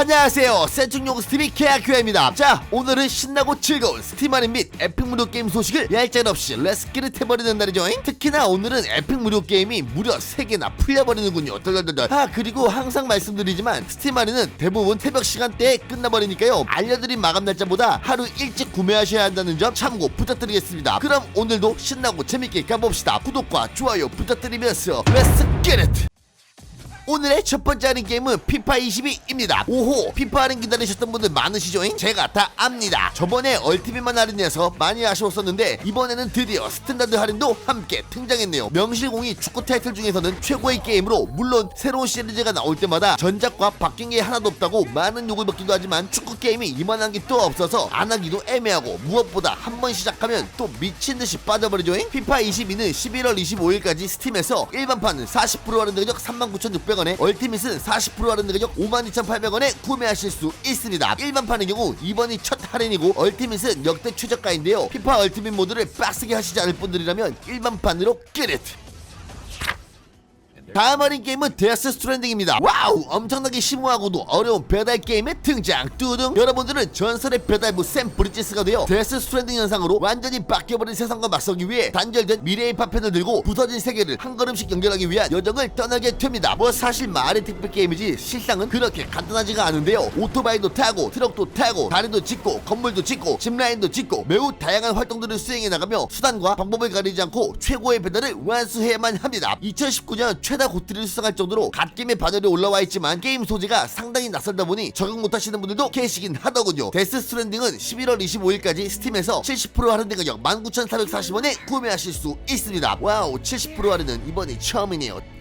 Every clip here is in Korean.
안녕하세요. 센충용 스팀이 계약교회입니다. 자 오늘은 신나고 즐거운 스팀 할인 및 에픽 무료 게임 소식을 얄짤없이 렛츠기를 해버리는 날이죠 특히나 오늘은 에픽 무료 게임이 무려 3개나 풀려버리는군요. 덜덜덜덜 아 그리고 항상 말씀드리지만 스팀 할인은 대부분 새벽 시간대에 끝나버리니까요. 알려드린 마감 날짜보다 하루 일찍 구매하셔야 한다는 점 참고 부탁드리겠습니다. 그럼 오늘도 신나고 재밌게 가봅시다. 구독과 좋아요 부탁드리면서 렛츠 기릿 오늘의 첫 번째 할인 게임은 피파 22입니다. 오호, 피파 할인 기다리셨던 분들 많으시죠? 제가 다 압니다. 저번에 얼티밋만 할인해서 많이 아쉬웠었는데 이번에는 드디어 스탠다드 할인도 함께 등장했네요. 명실공히 축구 타이틀 중에서는 최고의 게임으로 물론 새로운 시리즈가 나올 때마다 전작과 바뀐 게 하나도 없다고 많은 욕을 먹기도 하지만 축구 게임이 이만한 게 또 없어서 안 하기도 애매하고 무엇보다 한 번 시작하면 또 미친 듯이 빠져버리죠. 피파 22는 11월 25일까지 스팀에서 일반판은 40% 할인 가격 39,600원 에 얼티밋은 40% 할인 가격 52,800원에 구매하실 수 있습니다. 일반 판의 경우 이번이 첫 할인이고 얼티밋은 역대 최저가인데요. 피파 얼티밋 모드를 빡세게 하시지 않을 분들이라면 일반 판으로 끼릿! 다음 할인 게임은 데스 스트랜딩입니다. 와우! 엄청나게 심오하고도 어려운 배달 게임의 등장. 뚜둥! 여러분들은 전설의 배달부 샘 브리지스가 되어 데스 스트랜딩 현상으로 완전히 바뀌어버린 세상과 맞서기 위해 단절된 미래의 파편을 들고 부서진 세계를 한 걸음씩 연결하기 위한 여정을 떠나게 됩니다. 뭐 사실 말의 특별 게임이지 실상은 그렇게 간단하지가 않은데요. 오토바이도 타고 트럭도 타고 다리도 짓고 건물도 짓고 짚라인도 짓고 매우 다양한 활동들을 수행해 나가며 수단과 방법을 가리지 않고 최고의 배달을 완수해야만 합니다. 2019년 최다 고트를 수상할 정도로 갓게임의 반열에 올라와 있지만 게임 소재가 상당히 낯설다 보니 적응 못하시는 분들도 계시긴 하더군요. 데스 스트랜딩은 11월 25일까지 스팀에서 70% 할인된 가격 19,440원에 구매하실 수 있습니다. 와우 70% 할인은 이번이 처음이네요.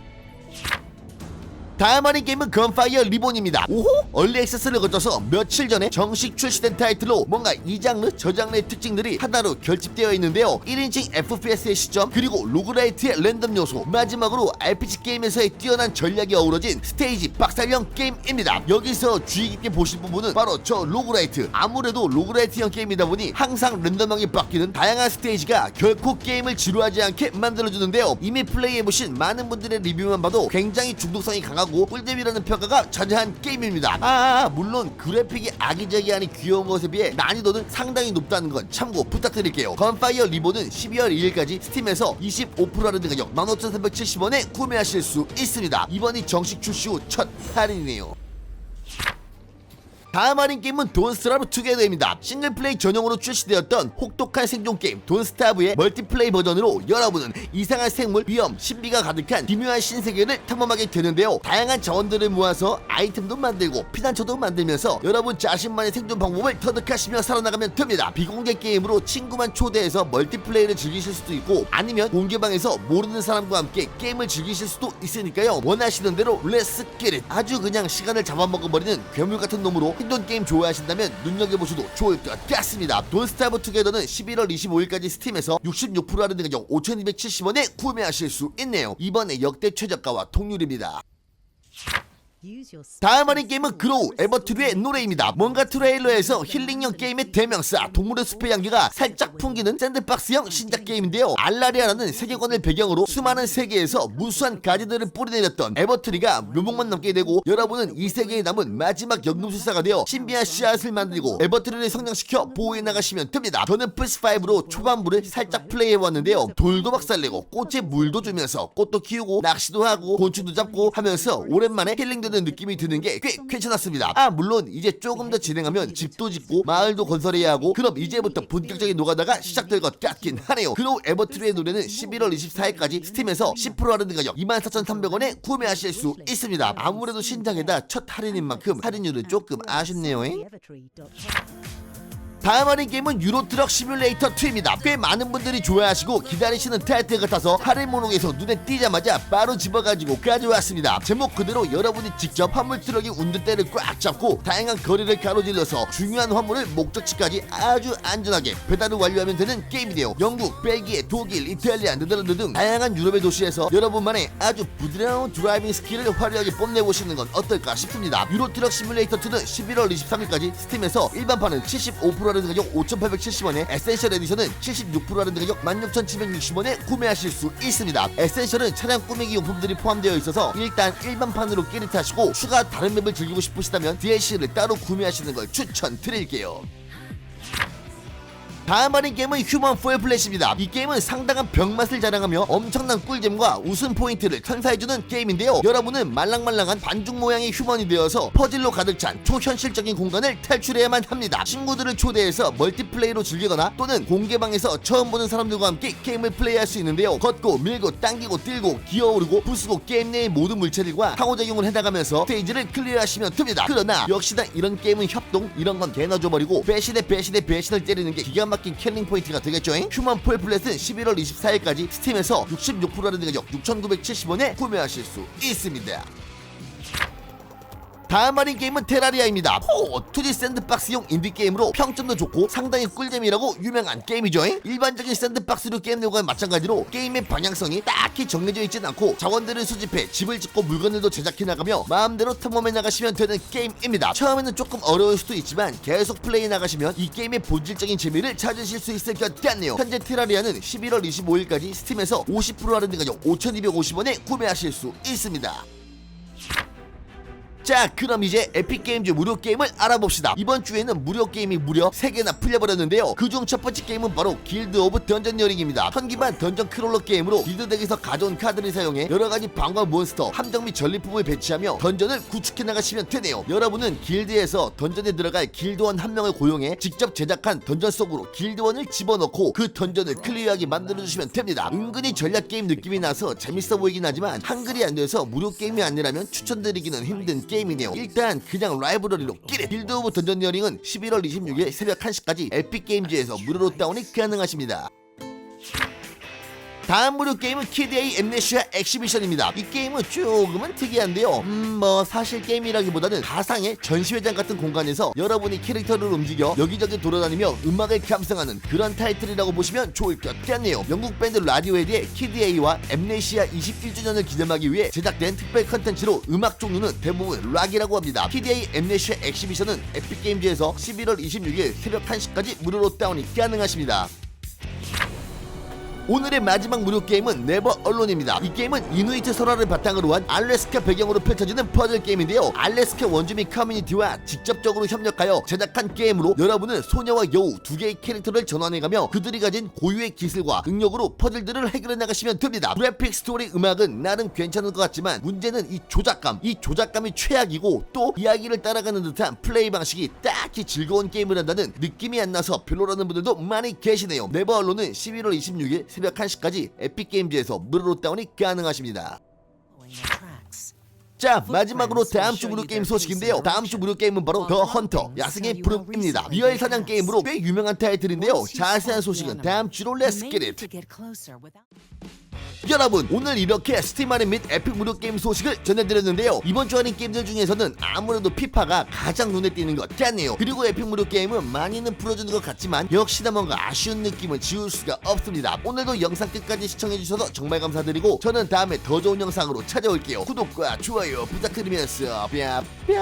다음 할인 게임은 건파이어 리본입니다. 오호? 얼리 액세스를 거쳐서 며칠 전에 정식 출시된 타이틀로 뭔가 이 장르 저 장르의 특징들이 하나로 결집되어 있는데요. 1인칭 FPS의 시점 그리고 로그라이트의 랜덤 요소 마지막으로 RPG 게임에서의 뛰어난 전략이 어우러진 스테이지 박살형 게임입니다. 여기서 주의 깊게 보실 부분은 바로 저 로그라이트 아무래도 로그라이트형 게임이다 보니 항상 랜덤하게 바뀌는 다양한 스테이지가 결코 게임을 지루하지 않게 만들어주는데요. 이미 플레이해보신 많은 분들의 리뷰만 봐도 굉장히 중독성이 강하고 하고 꿀잼이라는 평가가 자자한 게임입니다. 아, 물론 그래픽이 아기자기하니 귀여운 것에 비해 난이도는 상당히 높다는 건 참고 부탁드릴게요. 건파이어 리본은 12월 2일까지 스팀에서 25% 할인 가격 15,370원에 구매하실 수 있습니다. 이번이 정식 출시 후 첫 할인이네요. 다음 할인 게임은 돈스타브 투게더입니다. 싱글플레이 전용으로 출시되었던 혹독한 생존 게임 돈스타브의 멀티플레이 버전으로 여러분은 이상한 생물, 위험, 신비가 가득한 기묘한 신세계를 탐험하게 되는데요. 다양한 자원들을 모아서 아이템도 만들고 피난처도 만들면서 여러분 자신만의 생존 방법을 터득하시며 살아나가면 됩니다. 비공개 게임으로 친구만 초대해서 멀티플레이를 즐기실 수도 있고 아니면 공개방에서 모르는 사람과 함께 게임을 즐기실 수도 있으니까요. 원하시는 대로 렛츠 기릿 아주 그냥 시간을 잡아먹어버리는 괴물 같은 놈으로 힘든 게임 좋아하신다면 눈여겨보셔도 좋을 것 같습니다. 돈스타브 투게더는 11월 25일까지 스팀에서 66% 할인 가격 5,270원에 구매하실 수 있네요. 이번에 역대 최저가와 동률입니다. 다음 할인 게임은 그로우 에버트류의 노래입니다. 뭔가 트레일러에서 힐링형 게임의 대명사 동물의 숲의 향기가 살짝 풍기는 샌드박스형 신작 게임인데요. 알라리아라는 세계관을 배경으로 수많은 세계에서 무수한 가지들을 뿌리내렸던 에버트리가 묘목만 남게 되고 여러분은 이 세계에 남은 마지막 연금술사가 되어 신비한 씨앗을 만들고 에버트리를 성장시켜 보호해 나가시면 됩니다. 저는 플스5로 초반부를 살짝 플레이해왔는데요. 돌도 박살내고 꽃에 물도 주면서 꽃도 키우고 낚시도 하고 곤충도 잡고 하면서 오랜만에 힐링 되는 느낌이 드는 게 꽤 괜찮았습니다. 아 물론 이제 조금 더 진행하면 집도 짓고 마을도 건설해야 하고 그럼 이제부터 본격적인 노가다가 시작될 것 같긴 하네요. 그리고 에버트리의 노래는 11월 24일까지 스팀에서 10% 할인 가격 24,300원에 구매하실 수 있습니다. 아무래도 신작에다 첫 할인인 만큼 할인율은 조금 아쉽네요. 잉? 다음 할인 게임은 유로트럭 시뮬레이터 2입니다. 꽤 많은 분들이 좋아하시고 기다리시는 타이틀 같아서 할인 목록에서 눈에 띄자마자 바로 집어가지고 가져왔습니다. 제목 그대로 여러분이 직접 화물 트럭의 운전대를 꽉 잡고 다양한 거리를 가로질러서 중요한 화물을 목적지까지 아주 안전하게 배달을 완료하면 되는 게임이네요. 영국, 벨기에, 독일, 이탈리아, 네덜란드 등 다양한 유럽의 도시에서 여러분만의 아주 부드러운 드라이빙 스킬을 화려하게 뽐내보시는 건 어떨까 싶습니다. 유로트럭 시뮬레이터 2는 11월 23일까지 스팀에서 일반판은 75% 할인 할인 가격 5,870원에 에센셜 에디션은 76% 할인 가격 16,760원에 구매하실 수 있습니다. 에센셜은 차량 꾸미기 용품들이 포함되어 있어서 일단 일반판으로 깨릿하시고 추가 다른 맵을 즐기고 싶으시다면 DLC를 따로 구매하시는 걸 추천드릴게요. 다음 할인 게임은 휴먼 포엘 플래시입니다. 이 게임은 상당한 병맛을 자랑하며 엄청난 꿀잼과 웃음 포인트를 선사해주는 게임인데요. 여러분은 말랑말랑한 반죽 모양의 휴먼이 되어서 퍼즐로 가득 찬 초현실적인 공간을 탈출해야만 합니다. 친구들을 초대해서 멀티플레이로 즐기거나 또는 공개방에서 처음 보는 사람들과 함께 게임을 플레이할 수 있는데요. 걷고 밀고 당기고 들고 기어오르고 부수고 게임 내의 모든 물체들과 상호작용을 해나가면서 스테이지를 클리어하시면 됩니다. 그러나 역시나 이런 게임은 협동 이런 건 개나 줘버리고 배신의 배신의 배신을 때리는 게 기가 막힌 킬링 포인트가 되겠죠. 휴먼 폴 플랫은 11월 24일까지 스팀에서 66% 할인 가격 6,970원에 구매하실 수 있습니다. 다음 할인 게임은 테라리아입니다. 호! 2D 샌드박스용 인디게임으로 평점도 좋고 상당히 꿀잼이라고 유명한 게임이죠. 일반적인 샌드박스류 게임들과 마찬가지로 게임의 방향성이 딱히 정해져 있진 않고 자원들을 수집해 집을 짓고 물건들도 제작해 나가며 마음대로 탐험해 나가시면 되는 게임입니다. 처음에는 조금 어려울 수도 있지만 계속 플레이 나가시면 이 게임의 본질적인 재미를 찾으실 수 있을 것 같네요. 현재 테라리아는 11월 25일까지 스팀에서 50% 할인 가격 5,250원에 구매하실 수 있습니다. 자 그럼 이제 에픽게임즈 무료 게임을 알아봅시다. 이번 주에는 무료 게임이 무려 3개나 풀려버렸는데요. 그중 첫 번째 게임은 바로 길드 오브 던전 여링입니다. 현기반 던전 크롤러 게임으로 길드덱에서 가져온 카드를 사용해 여러가지 방과 몬스터 함정 및 전리품을 배치하며 던전을 구축해 나가시면 되네요. 여러분은 길드에서 던전에 들어갈 길드원 한 명을 고용해 직접 제작한 던전 속으로 길드원을 집어넣고 그 던전을 클리어하게 만들어주시면 됩니다. 은근히 전략 게임 느낌이 나서 재밌어 보이긴 하지만 한글이 안 돼서 무료 게임이 아니라면 추천드리기는 힘든 게임 이네요. 일단 그냥 라이브러리로 끼리 빌드 오브 던전 리어링은 11월 26일 새벽 1시까지 에픽 게임즈에서 무료로 다운이 가능하십니다. 다음 무료 게임은 키드에이 엠네시아 엑시비션입니다. 이 게임은 조금은 특이한데요. 음, 뭐 사실 게임이라기보다는 가상의 전시회장 같은 공간에서 여러분이 캐릭터를 움직여 여기저기 돌아다니며 음악을 감상하는 그런 타이틀이라고 보시면 좋을 것 같네요. 영국 밴드 라디오헤드의 키드에이와 엠네시아 21주년을 기념하기 위해 제작된 특별 컨텐츠로 음악 종류는 대부분 락이라고 합니다. 키드에이 엠네시아 엑시비션은 에픽게임즈에서 11월 26일 새벽 1시까지 무료로 다운이 가능하십니다. 오늘의 마지막 무료 게임은 네버 언론입니다. 이 게임은 이누이트 설화를 바탕으로 한 알래스카 배경으로 펼쳐지는 퍼즐 게임인데요. 알래스카 원주민 커뮤니티와 직접적으로 협력하여 제작한 게임으로 여러분은 소녀와 여우 두 개의 캐릭터를 전환해가며 그들이 가진 고유의 기술과 능력으로 퍼즐들을 해결해 나가시면 됩니다. 그래픽 스토리 음악은 나름 괜찮은 것 같지만 문제는 이 조작감, 이 조작감이 최악이고 또 이야기를 따라가는 듯한 플레이 방식이 딱히 즐거운 게임을 한다는 느낌이 안 나서 별로라는 분들도 많이 계시네요. 네버 언론은 11월 26일 새벽 1시까지 에픽게임즈에서 무료 로 다운이 가능하십니다. 자 마지막으로 다음 주 무료 게임 소식인데요. 다음 주 무료 게임은 바로 더 헌터 야생의 푸름입니다. 리얼 사냥 게임으로 꽤 유명한 타이틀인데요. 자세한 소식은 다음 주로 렛츠 겟잇 여러분 오늘 이렇게 스팀 할인 및 에픽 무료 게임 소식을 전해드렸는데요. 이번 주 할인 게임들 중에서는 아무래도 피파가 가장 눈에 띄는 것 같네요. 그리고 에픽 무료 게임은 많이는 풀어주는 것 같지만 역시나 뭔가 아쉬운 느낌은 지울 수가 없습니다. 오늘도 영상 끝까지 시청해주셔서 정말 감사드리고 저는 다음에 더 좋은 영상으로 찾아올게요. 구독과 좋아요 哟，不在客里面的啊，变变。